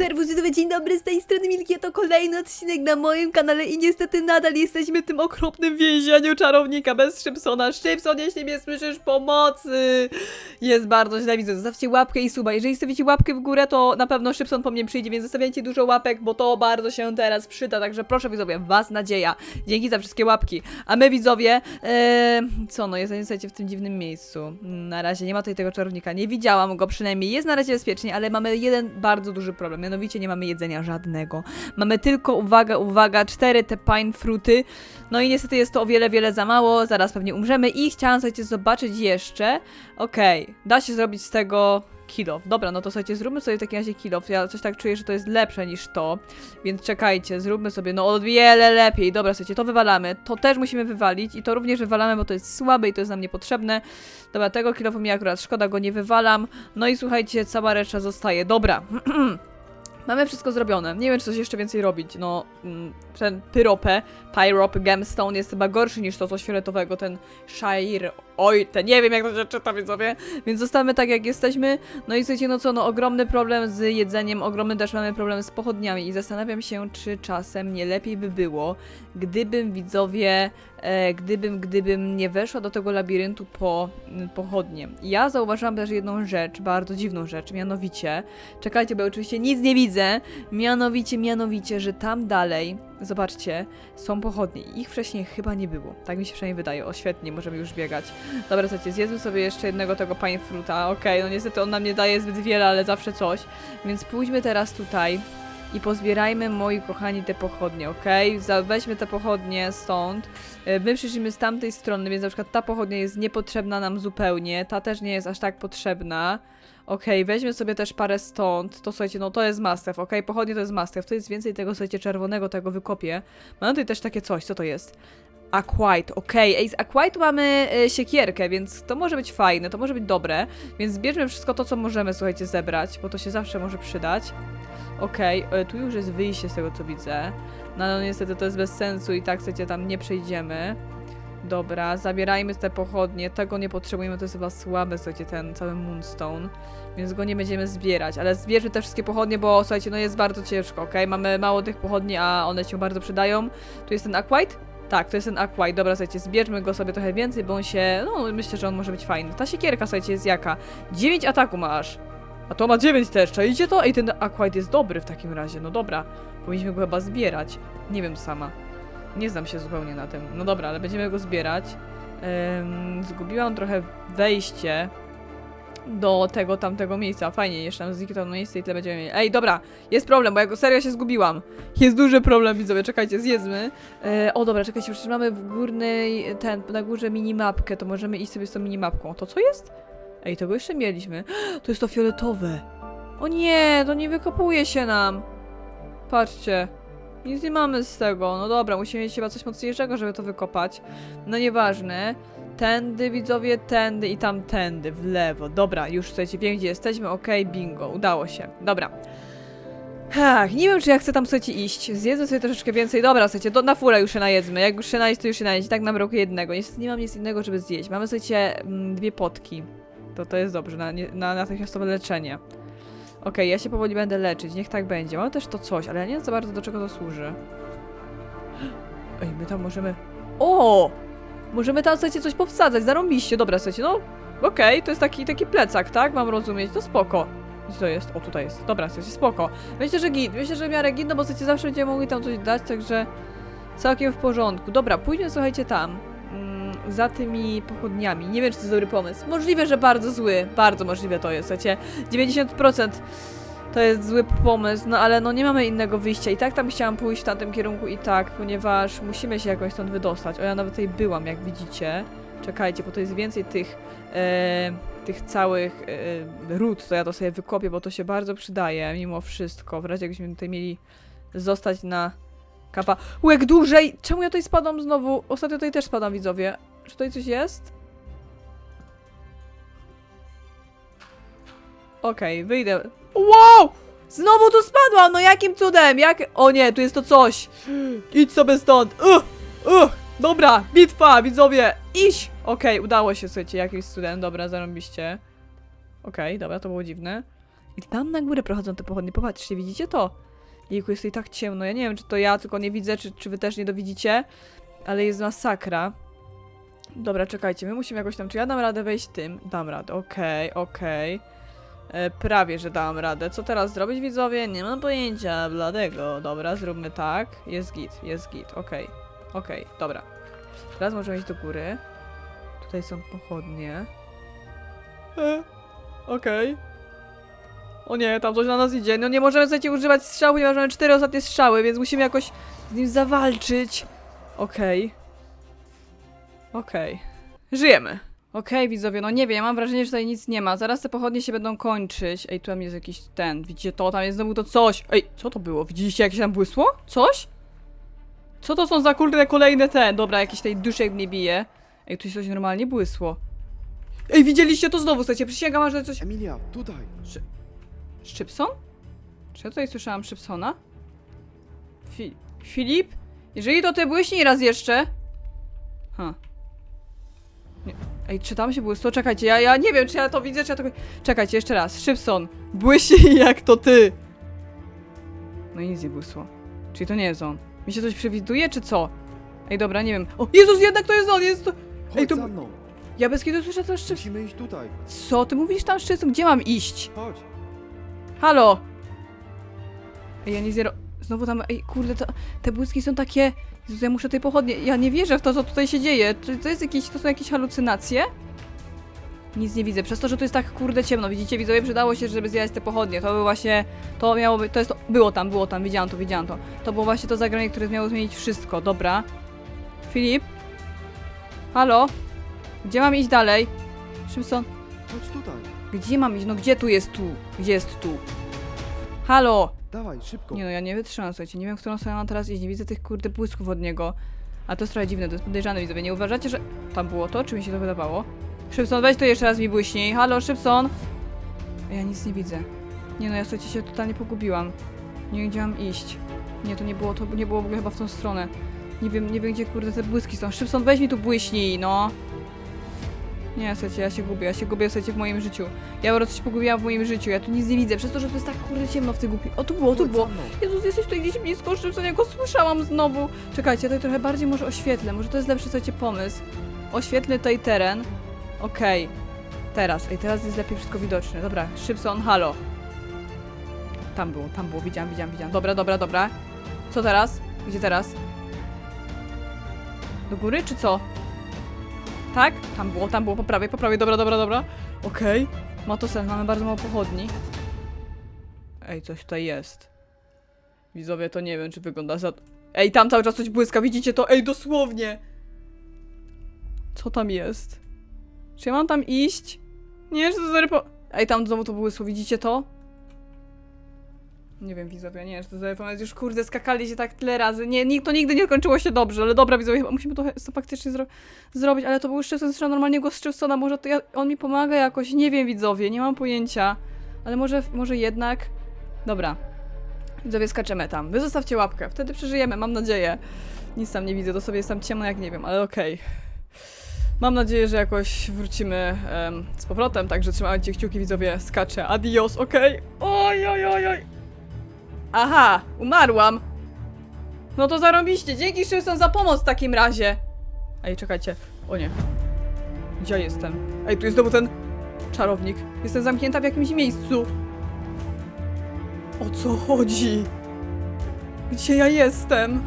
Serwus, widzowie, dzień dobry, z tej strony Milki, to kolejny odcinek na moim kanale i niestety nadal jesteśmy w tym okropnym więzieniu czarownika bez Szybsona. Szybson, jeśli mnie słyszysz, pomocy! Jest bardzo źle, widzę, zostawcie łapkę i suba. Jeżeli stawicie łapkę w górę, to na pewno Szybson po mnie przyjdzie, więc zostawiajcie dużo łapek, bo to bardzo się teraz przyda, także proszę widzowie, was nadzieja. Dzięki za wszystkie łapki. A my widzowie, e, co no, jesteśmy słuchajcie, w tym dziwnym miejscu. Na razie nie ma tutaj tego czarownika, nie widziałam go przynajmniej, jest na razie bezpiecznie, ale mamy jeden bardzo duży problem, mianowicie nie mamy jedzenia żadnego. Mamy tylko, uwaga, uwaga, cztery te pine fruity, no i niestety jest to o wiele, wiele za mało, zaraz pewnie umrzemy i chciałam, słuchajcie, zobaczyć jeszcze, okej, da się zrobić z tego kilof. Dobra, no to słuchajcie, zróbmy sobie w takim razie kilof. Ja coś tak czuję, że to jest lepsze niż to. Więc czekajcie, zróbmy sobie, no o wiele lepiej. Dobra, słuchajcie, to wywalamy. To też musimy wywalić i to również wywalamy, bo to jest słabe i to jest nam niepotrzebne. Dobra, tego kilofu mi akurat szkoda, go nie wywalam. No i słuchajcie, cała reszta zostaje. Dobra. Mamy wszystko zrobione. Nie wiem, czy coś jeszcze więcej robić. No, mm, ten pyropę, Pyrop Gemstone jest chyba gorszy niż to coś fioletowego, ten Shire Oj, te nie wiem jak to się czyta, widzowie. Więc zostawmy tak jak jesteśmy. No i słuchajcie, no co, no ogromny problem z jedzeniem, ogromny też mamy problem z pochodniami i zastanawiam się, czy czasem nie lepiej by było, gdybym widzowie, e, gdybym, gdybym nie weszła do tego labiryntu po m, pochodnie. Ja zauważyłam też jedną rzecz, bardzo dziwną rzecz, mianowicie, czekajcie, bo oczywiście nic nie widzę, mianowicie, mianowicie, że tam dalej, zobaczcie, są pochodnie ich wcześniej chyba nie było. Tak mi się przynajmniej wydaje. O, świetnie, możemy już biegać. Dobra, słuchajcie, zjedzmy sobie jeszcze jednego tego pine fruta. Okej, no niestety on nam nie daje zbyt wiele, ale zawsze coś. Więc pójdźmy teraz tutaj i pozbierajmy, moi kochani, te pochodnie? Za- Weźmy te pochodnie stąd. E, My przyszliśmy z tamtej strony, więc na przykład ta pochodnia jest niepotrzebna nam zupełnie. Ta też nie jest aż tak potrzebna. Okej, weźmy sobie też parę stąd. To słuchajcie, no to jest mastew, okej? Pochodnie to jest mastew. To jest więcej tego, słuchajcie, czerwonego, tego wykopię. Mam tutaj też takie coś, co to jest? Aquite, okej. Ej, z Aquite mamy e, siekierkę, więc to może być fajne, to może być dobre. Więc zbierzmy wszystko to, co możemy, słuchajcie, zebrać, bo to się zawsze może przydać. Okej, e, tu już jest wyjście z tego, co widzę. No, no niestety to jest bez sensu i tak, słuchajcie, tam nie przejdziemy. Dobra, zabierajmy te pochodnie, tego nie potrzebujemy, to jest chyba słabe, słuchajcie, ten cały Moonstone, więc go nie będziemy zbierać, ale zbierzmy te wszystkie pochodnie, bo słuchajcie, no jest bardzo ciężko, okej? Mamy mało tych pochodni, a one się bardzo przydają. Tu jest ten Aquite? Tak, to jest ten Aquite, dobra, słuchajcie, zbierzmy go sobie trochę więcej, bo on się, no myślę, że on może być fajny. Ta siekierka, słuchajcie, jest jaka? 9 ataku ma aż. A to ma 9 też, czaicie to? Ej, ten Aquite jest dobry w takim razie, no dobra. Powinniśmy go chyba zbierać. Nie wiem sama. Nie znam się zupełnie na tym. No dobra, ale będziemy go zbierać. Zgubiłam trochę wejście do tego tamtego miejsca. Fajnie, jeszcze nam zniknie to miejsce i tyle będziemy mieli. Ej, dobra, jest problem, bo ja serio się zgubiłam. Jest duży problem, widzowie, czekajcie, zjedzmy. E, o, dobra, czekajcie, przecież mamy w górnej, ten, na górze minimapkę, to możemy iść sobie z tą minimapką. To co jest? Ej, tego jeszcze mieliśmy. To jest to fioletowe. O nie, to nie wykopuje się nam. Patrzcie. Nic nie mamy z tego. No dobra, musimy mieć chyba coś mocniejszego, żeby to wykopać. No nieważne. Tędy, widzowie, tędy i tamtędy, w lewo. Dobra, już słuchajcie, wiem gdzie jesteśmy. Okej, bingo, udało się. Dobra. Ach, nie wiem, czy ja chcę tam, słuchajcie, iść. Zjedzmy sobie troszeczkę więcej. Dobra, słuchajcie, to na furę już się najedzmy. Jak już się najeść, to już się najeść. Tak nam brakuje jednego. Niestety nie mam nic innego, żeby zjeść. Mamy, słuchajcie, mm, dwie potki. To to jest dobrze, na, na natychmiastowe leczenie. Okej, ja się powoli będę leczyć, niech tak będzie. Mam też to coś, ale ja nie wiem za bardzo do czego to służy. Ej, my tam możemy... O! Możemy tam, słuchajcie, coś powsadzać, zarąbiście. Dobra, słuchajcie, no... Okej, to jest taki, taki plecak, tak? Mam rozumieć, to spoko. Gdzie to jest? O, tutaj jest. Dobra, słuchajcie, spoko. Myślę, że git. Myślę, że w miarę git, no bo słuchajcie, zawsze będziemy mogli tam coś dać, także... Całkiem w porządku. Dobra, pójdźmy, słuchajcie, tam. Mm, za tymi pochodniami. Nie wiem, czy to jest dobry pomysł. Możliwe, że bardzo zły. Bardzo możliwe to jest, słuchajcie. 90% to jest zły pomysł, no ale no nie mamy innego wyjścia. I tak tam chciałam pójść w tamtym kierunku i tak, ponieważ musimy się jakoś stąd wydostać. O, ja nawet tutaj byłam, jak widzicie. Czekajcie, bo to jest więcej tych, e, tych całych e, ród, to ja to sobie wykopię, bo to się bardzo przydaje mimo wszystko. W razie jakbyśmy tutaj mieli zostać na kapa. Łek dłużej! Czemu ja tutaj spadam znowu? Ostatnio tutaj też spadam, widzowie. Czy tutaj coś jest? Okej, wyjdę. Wow! Znowu tu spadłam! No jakim cudem? Jak... O nie, tu jest to coś. Idź sobie stąd. Uch, uch. Dobra, bitwa, widzowie. Iść! Okej, udało się, słuchajcie, jakimś cudem. Dobra, zarąbiście. Okej, dobra, to było dziwne. I tam na górę prowadzą te pochodnie, popatrzcie, widzicie to? Jejku, jest tutaj tak ciemno, ja nie wiem, czy to ja tylko nie widzę, czy, czy wy też nie to widzicie, ale jest masakra. Dobra, czekajcie, my musimy jakoś tam, czy ja dam radę wejść tym? Dam radę, okej, okej. E, Prawie, że dałam radę. Co teraz zrobić, widzowie? Nie mam pojęcia, bladego. Dobra, zróbmy tak. Jest git, jest git, okej. Okej, dobra. Teraz możemy iść do góry. Tutaj są pochodnie. E, okej. O nie, tam coś na nas idzie. No nie możemy słuchajcie używać strzału, ponieważ mamy cztery ostatnie strzały, więc musimy jakoś z nim zawalczyć. Okej. Okej. Żyjemy. Okej, widzowie, no nie wiem, mam wrażenie, że tutaj nic nie ma. Zaraz te pochodnie się będą kończyć. Ej, tu tam jest jakiś ten, widzicie to? Tam jest znowu to coś. Ej, co to było? Widzieliście, jak się tam błysło? Coś? Co to są za kurde kolejne te? Dobra, jakiś tej duszek mnie bije. Ej, tu się coś normalnie błysło. Ej, widzieliście to znowu, słuchajcie, przysięgam, że coś... Emilia, tutaj! Szczypson? Czy ja tutaj słyszałam Szczypsona? Fi Filip? Jeżeli to ty błyśnij raz jeszcze. Ha. Nie. Ej, czy tam się błysło? Czekajcie, ja, ja nie wiem, czy ja to widzę, czy ja to... Czekajcie, jeszcze raz. Szczypson, błyśnij jak to ty! No i nic nie błysło. Czyli to nie jest on. Mi się coś przewiduje, czy co? Ej, dobra, nie wiem. O, Jezus, jednak to jest on, jest to... Chodź to- za mną! Ja bez kiedy słyszę to Szczypson. Musimy iść tutaj! Co? Ty mówisz tam Szczypson? Gdzie mam iść? Chodź! Halo! Ej, ja nie zero... Znowu tam... Ej, kurde, to, te błyski są takie... Jezus, ja muszę tej pochodnie... Ja nie wierzę w to, co tutaj się dzieje. Czy to jest jakieś... To są jakieś halucynacje? Nic nie widzę. Przez to, że tu jest tak kurde ciemno. Widzicie, widzowie, przydało się, żeby zjadać te pochodnie. To było właśnie... To miało być... To jest to... Było tam, było tam. Widziałam to, widziałam to. To było właśnie to zagranie, które miało zmienić wszystko. Dobra. Filip? Halo? Gdzie mam iść dalej? Szymson? Chodź tutaj! Gdzie mam iść? No gdzie tu jest tu? Gdzie jest tu? Halo! Dawaj, szybko! Nie no, ja nie wytrzymam, słuchajcie, nie wiem, w którą stronę mam teraz iść, nie widzę tych kurde błysków od niego. A to jest trochę dziwne, to jest podejrzane, widzowie, nie uważacie, że tam było to, czy mi się to wydawało? Szybson, weź to jeszcze raz mi błyśnij, halo, Szybson! Ja nic nie widzę. Nie no, ja słuchajcie, się totalnie pogubiłam. Nie mam iść. Nie, to nie było, to nie było w ogóle chyba w tą stronę. Nie wiem, nie wiem, gdzie kurde te błyski są. Szybson, weź mi tu błyśnij, no! Nie, słuchajcie, ja się gubię, ja się gubię, słuchajcie, w moim życiu. Ja po prostu się pogubiłam w moim życiu, ja tu nic nie widzę, przez to, że to jest tak kurde ciemno w tej głupi... O, tu było, tu było! mną. Jezus, jesteś tutaj gdzieś blisko, Szybson, ja go słyszałam znowu. Czekajcie, ja tutaj trochę bardziej może oświetlę, może to jest lepszy, słuchajcie, pomysł. Oświetlę tutaj teren. Okej. Teraz, ej, teraz jest lepiej wszystko widoczne. Dobra, Szybson, halo. Tam było, tam było, widziałam, widziałam, widziałam. Dobra, dobra, dobra. Co teraz? Gdzie teraz? Do góry, czy co? Tak? Tam było, tam było, po prawej, po prawej, dobra, dobra, dobra. Okej. Ma to sens, mamy bardzo mało pochodni. Ej, coś tutaj jest. Widzowie, to nie wiem, czy wygląda za... Ej, tam cały czas coś błyska, widzicie to? Ej, dosłownie! Co tam jest? Czy ja mam tam iść? Nie, czy to za po... Ej, tam znowu to błysło, widzicie to? Nie wiem, widzowie, nie, czy to za pomysł. Już kurde, skakali się tak tyle razy. Nie, to nigdy nie kończyło się dobrze, ale dobra, widzowie, chyba musimy to, to faktycznie zro zrobić, ale to był Szczypson, zresztą normalnie go z Szczypsona, może to ja, on mi pomaga jakoś, nie wiem, widzowie, nie mam pojęcia. Ale może, może jednak... Dobra. Widzowie, skaczemy tam. Wy zostawcie łapkę, wtedy przeżyjemy, mam nadzieję. Nic tam nie widzę, to sobie jest tam ciemno jak nie wiem, ale okej. Mam nadzieję, że jakoś wrócimy em, z powrotem, także trzymajcie kciuki, widzowie, skaczę. Adios, okej? Oj, oj, oj, oj. Aha, umarłam. No to zarobiście. Dzięki Szybson za pomoc w takim razie. Ej, czekajcie. O nie. Gdzie ja jestem? Ej, tu jest znowu ten czarownik. Jestem zamknięta w jakimś miejscu. O co chodzi? Gdzie ja jestem?